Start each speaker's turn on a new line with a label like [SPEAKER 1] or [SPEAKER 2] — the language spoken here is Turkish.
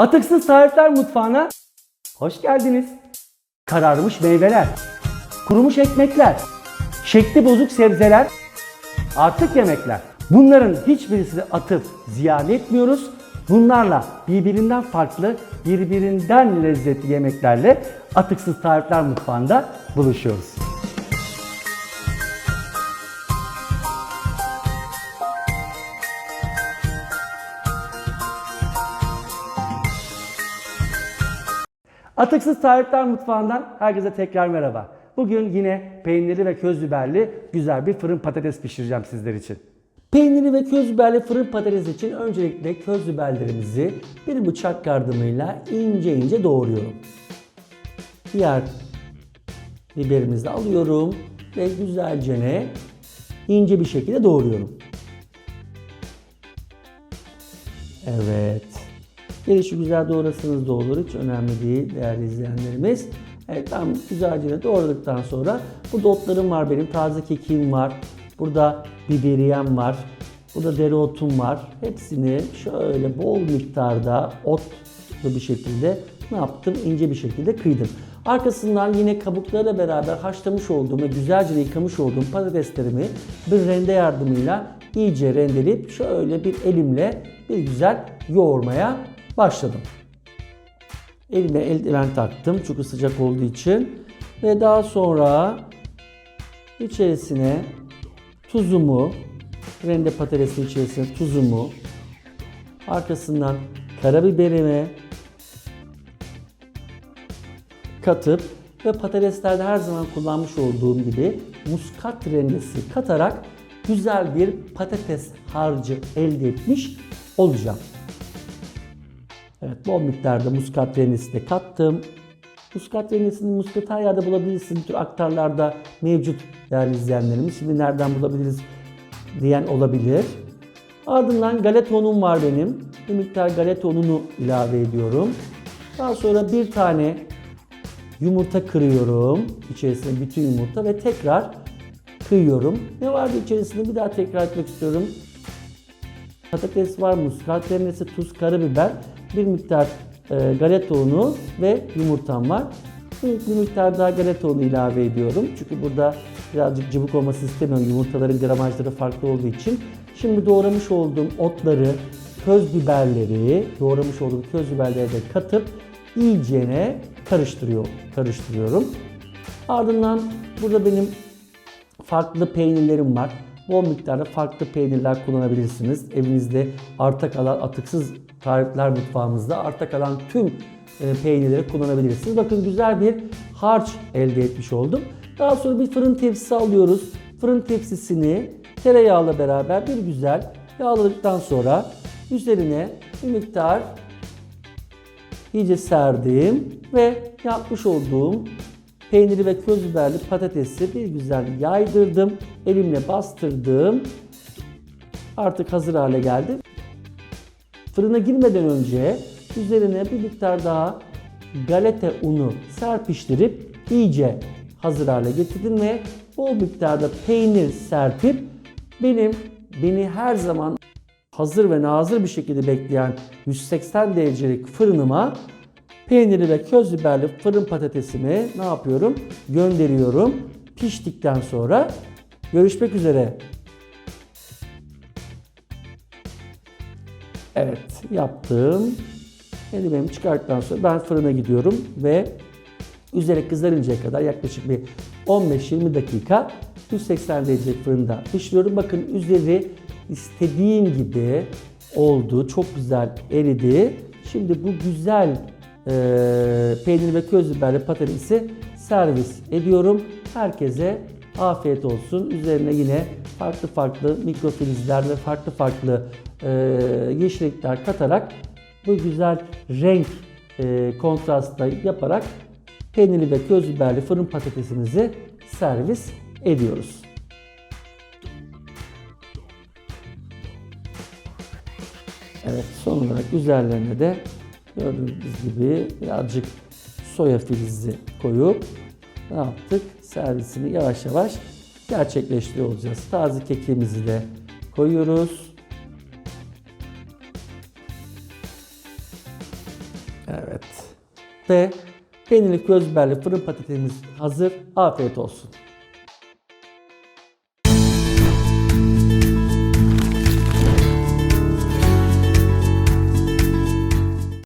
[SPEAKER 1] Atıksız Tarifler Mutfağı'na hoş geldiniz. Kararmış meyveler, kurumuş ekmekler, şekli bozuk sebzeler, artık yemekler. Bunların hiçbirisini atıp ziyan etmiyoruz. Bunlarla birbirinden farklı, birbirinden lezzetli yemeklerle Atıksız Tarifler Mutfağı'nda buluşuyoruz. Atıksız Tarifler Mutfağı'ndan herkese tekrar merhaba. Bugün yine peynirli ve köz biberli güzel bir fırın patates pişireceğim sizler için. Peynirli ve köz biberli fırın patates için öncelikle köz biberlerimizi bir bıçak yardımıyla ince ince doğruyorum. Diğer biberimizi de alıyorum ve güzelce ne ince bir şekilde doğruyorum. Evet. Gelişi güzel doğrasanız da olur. Hiç önemli değil değerli izleyenlerimiz. Evet ben güzelce doğradıktan sonra burada otlarım var benim. Taze kekiğim var. Burada biberiyem var. Burada dereotum var. Hepsini şöyle bol miktarda otlu bir şekilde ne yaptım? İnce bir şekilde kıydım. Arkasından yine kabuklarla beraber haşlamış olduğum ve güzelce yıkamış olduğum patateslerimi bir rende yardımıyla iyice rendeleyip şöyle bir elimle bir güzel yoğurmaya başladım. Elime eldiven taktım çünkü sıcak olduğu için ve daha sonra içerisine tuzumu, rende patatesin içerisine tuzumu, arkasından karabiberimi katıp ve patateslerde her zaman kullanmış olduğum gibi muskat rendesi katarak güzel bir patates harcı elde etmiş olacağım. Evet bol miktarda muskat rendesi de kattım. Muskat rendesini muskat her yerde bulabilirsiniz. Bu tür aktarlarda mevcut değerli izleyenlerimiz. Şimdi nereden bulabiliriz diyen olabilir. Ardından galeta unum var benim. Bir miktar galeta ununu ilave ediyorum. Daha sonra bir tane yumurta kırıyorum. İçerisine bütün yumurta ve tekrar kıyıyorum. Ne vardı içerisinde bir daha tekrar etmek istiyorum. Patates var, muskat rendesi, tuz, karabiber, bir miktar e, galeta unu ve yumurtam var. Bir, bir miktar daha galeta unu ilave ediyorum. Çünkü burada birazcık cıvık olması istemiyorum. Yumurtaların gramajları farklı olduğu için. Şimdi doğramış olduğum otları, köz biberleri, doğramış olduğum köz biberleri de katıp iyicene karıştırıyor, karıştırıyorum. Ardından burada benim farklı peynirlerim var. Bol miktarda farklı peynirler kullanabilirsiniz. Evinizde arta kalan atıksız tarifler mutfağımızda arta kalan tüm e, peynirleri kullanabilirsiniz. Bakın güzel bir harç elde etmiş oldum. Daha sonra bir fırın tepsisi alıyoruz. Fırın tepsisini tereyağıyla beraber bir güzel yağladıktan sonra üzerine bir miktar iyice serdim ve yapmış olduğum peyniri ve köz biberli patatesi bir güzel yaydırdım. Elimle bastırdım. Artık hazır hale geldi. Fırına girmeden önce üzerine bir miktar daha galeta unu serpiştirip iyice hazır hale getirdim ve bol miktarda peynir serpip benim beni her zaman hazır ve nazır bir şekilde bekleyen 180 derecelik fırınıma peyniri ve köz biberli fırın patatesimi ne yapıyorum? Gönderiyorum. Piştikten sonra görüşmek üzere. Evet yaptım. Eldivenimi çıkarttıktan sonra ben fırına gidiyorum ve üzeri kızarıncaya kadar yaklaşık bir 15-20 dakika 180 derece fırında pişiriyorum. Bakın üzeri istediğim gibi oldu. Çok güzel eridi. Şimdi bu güzel e, peynir ve köz biberli patatesi servis ediyorum. Herkese afiyet olsun. Üzerine yine farklı farklı mikrofilizler ve farklı farklı e, yeşillikler katarak bu güzel renk e, kontrastla yaparak peynirli ve köz biberli fırın patatesimizi servis ediyoruz. Evet son olarak üzerlerine de gördüğünüz gibi birazcık soya filizi koyup ne yaptık? Servisini yavaş yavaş gerçekleştiriyor olacağız. Taze kekiğimizi de koyuyoruz. Evet. Ve peynirli közberli fırın patatesimiz hazır. Afiyet olsun.